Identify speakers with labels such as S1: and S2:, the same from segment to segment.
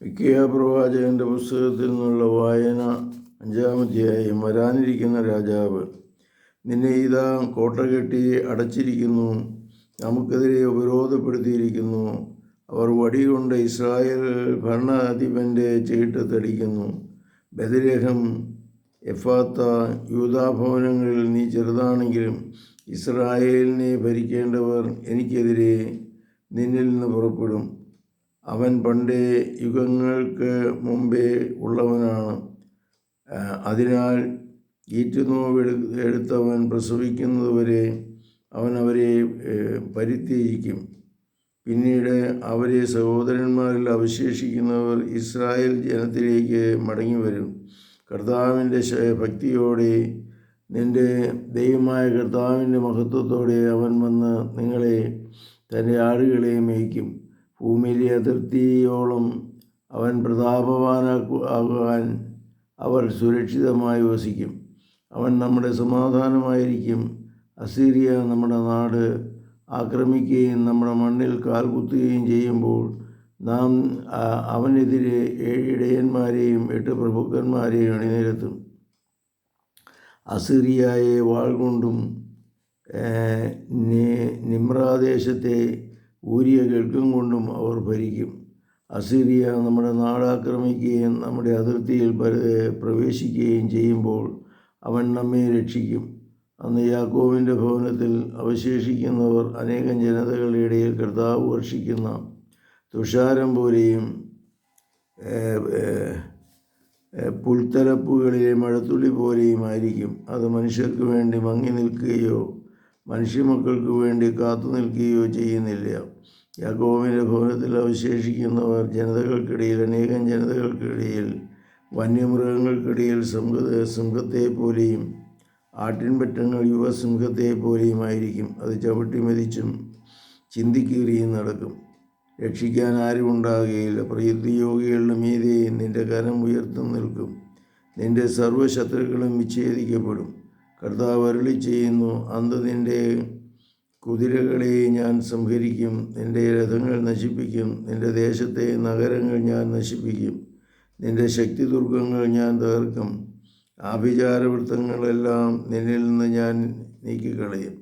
S1: പ്രവാചകന്റെ പുസ്തകത്തിൽ നിന്നുള്ള വായന അഞ്ചാമധ്യായം വരാനിരിക്കുന്ന രാജാവ് നിന്നെ ഇതാ കോട്ട കെട്ടി അടച്ചിരിക്കുന്നു. നമുക്കെതിരെ ഉപരോധപ്പെടുത്തിയിരിക്കുന്നു. അവർ വടികൊണ്ട് ഇസ്രായേൽ ഭരണാധിപന്റെ ചീട്ട് തടിക്കുന്നു ബദരേഹം എഫാത്ത യൂതാഭവനങ്ങളിൽ നീ ചെറുതാണെങ്കിലും ഇസ്രായേലിനെ ഭരിക്കേണ്ടവർ എനിക്കെതിരെ നിന്നിൽ നിന്ന് പുറപ്പെടും. അവൻ പണ്ടേ യുഗങ്ങൾക്ക് മുമ്പേ ഉള്ളവനാണ്. അതിനാൽ ഈറ്റുനോവെടു എടുത്തവൻ പ്രസവിക്കുന്നതുവരെ അവൻ അവരെ പരിത്യജിക്കും. പിന്നീട് അവരെ സഹോദരന്മാരിൽ അവശേഷിക്കുന്നവർ ഇസ്രായേൽ ജനത്തിലേക്ക് മടങ്ങിവരും. കർത്താവിന്റെ ഭക്തിയോടെ നിന്റെ ദൈവമായ കർത്താവിന്റെ മഹത്വത്തോടെ അവൻ വന്ന് നിങ്ങളെ തന്റെ ആടുകളെ മേയ്ക്കും. ഭൂമിയിലെ അതിർത്തിയോളം അവൻ പ്രതാപവാനാകുവാൻ അവർ സുരക്ഷിതമായി വസിക്കും. അവൻ നമ്മുടെ സമാധാനമായിരിക്കും. അസീറിയ നമ്മുടെ നാട് ആക്രമിക്കുകയും നമ്മുടെ മണ്ണിൽ കാൽകുത്തുകയും ചെയ്യുമ്പോൾ നാം അവനെതിരെ ഏഴ് ഇടയന്മാരെയും എട്ട് പ്രഭുക്കന്മാരെയും അണിനിരത്തും. അസിറിയായെ വാൾ കൊണ്ടും നിമ്രാദേശത്തെ ഊരിയ കേൾക്കും കൊണ്ടും അവർ ഭരിക്കും. അസീറിയ നമ്മുടെ നാടാക്രമിക്കുകയും നമ്മുടെ അതിർത്തിയിൽ പ്രവേശിക്കുകയും ചെയ്യുമ്പോൾ അവൻ നമ്മെ രക്ഷിക്കും. അന്ന് യാക്കോവിന്റെ ഭവനത്തിൽ അവശേഷിക്കുന്നവർ അനേകം ജനതകളുടെ ഇടയിൽ കർത്താവ് വർഷിക്കുന്ന തുഷാരം പോലെയും പുൽത്തലപ്പുകളിലെ മഴത്തുള്ളി പോലെയുമായിരിക്കും. അത് മനുഷ്യർക്ക് വേണ്ടി മങ്ങി നിൽക്കുകയോ മനുഷ്യമക്കൾക്ക് വേണ്ടി കാത്തു നിൽക്കുകയോ ചെയ്യുന്നില്ല. യാക്കോബിന്റെ ഭവനത്തിൽ അവശേഷിക്കുന്നവർ ജനതകൾക്കിടയിൽ അനേകം ജനതകൾക്കിടയിൽ വന്യമൃഗങ്ങൾക്കിടയിൽ സിംഹ സിംഹത്തെ പോലെയും ആട്ടിൻപറ്റങ്ങൾ യുവസിംഹത്തെ പോലെയുമായിരിക്കും അത് ചവിട്ടി മെതിച്ചും ചിന്തിക്കീറിയും നടക്കും. രക്ഷിക്കാൻ ആരും ഉണ്ടാകുകയില്ല. പ്രകൃതിയോഗികളുടെ മീതെ നിന്റെ കരം ഉയർത്തും നിൽക്കും. നിന്റെ സർവശത്രുക്കളും വിച്ഛേദിക്കപ്പെടും. കർത്താവ് അരുളി ചെയ്യുന്നു അന്ന് നിന്റെ കുതിരകളെ ഞാൻ സംഹരിക്കും നിന്റെ രഥങ്ങൾ നശിപ്പിക്കും നിന്റെ ദേശത്തെ നഗരങ്ങൾ ഞാൻ നശിപ്പിക്കും നിന്റെ ശക്തിദുർഗങ്ങൾ ഞാൻ തകർക്കും ആഭിചാരവൃത്തങ്ങളെല്ലാം നിന്നിൽ നിന്ന് ഞാൻ നീക്കിക്കളയും.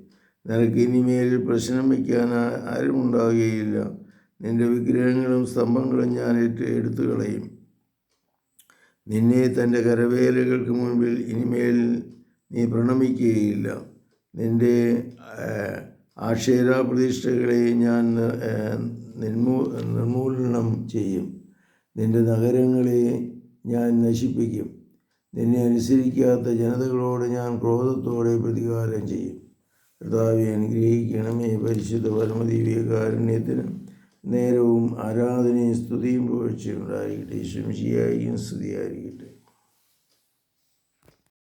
S1: നിനക്ക് ഇനിമേൽ പ്രശ്നം വയ്ക്കാൻ ആരുമുണ്ടാകുകയില്ല നിന്റെ വിഗ്രഹങ്ങളും സ്തംഭങ്ങളും ഞാൻ ഏറ്റ് എടുത്തു കളയും നിന്നെ തന്റെ കരവേലകൾക്ക് മുൻപിൽ ഇനിമേൽ നീ പ്രണമിക്കുകയില്ല. നിന്റെ ആക്ഷേരാ പ്രതിഷ്ഠകളെ ഞാൻ നിർമൂ നിർമൂലനം ചെയ്യും. നിന്റെ നഗരങ്ങളെ ഞാൻ നശിപ്പിക്കും. നിന്നെ അനുസരിക്കാത്ത ജനതകളോട് ഞാൻ ക്രോധത്തോടെ പ്രതികാരം ചെയ്യും. കർത്താവെ അനുഗ്രഹിക്കണമേ പരിശുദ്ധ പരമദീവിയ കാരുണ്യത്തിന് നേരവും ആരാധനയും സ്തുതിയും പുകഴ്ചയും ഉണ്ടായിരിക്കട്ടെ. ശംശിയായിരിക്കും സ്തുതിയായിരിക്കട്ടെ.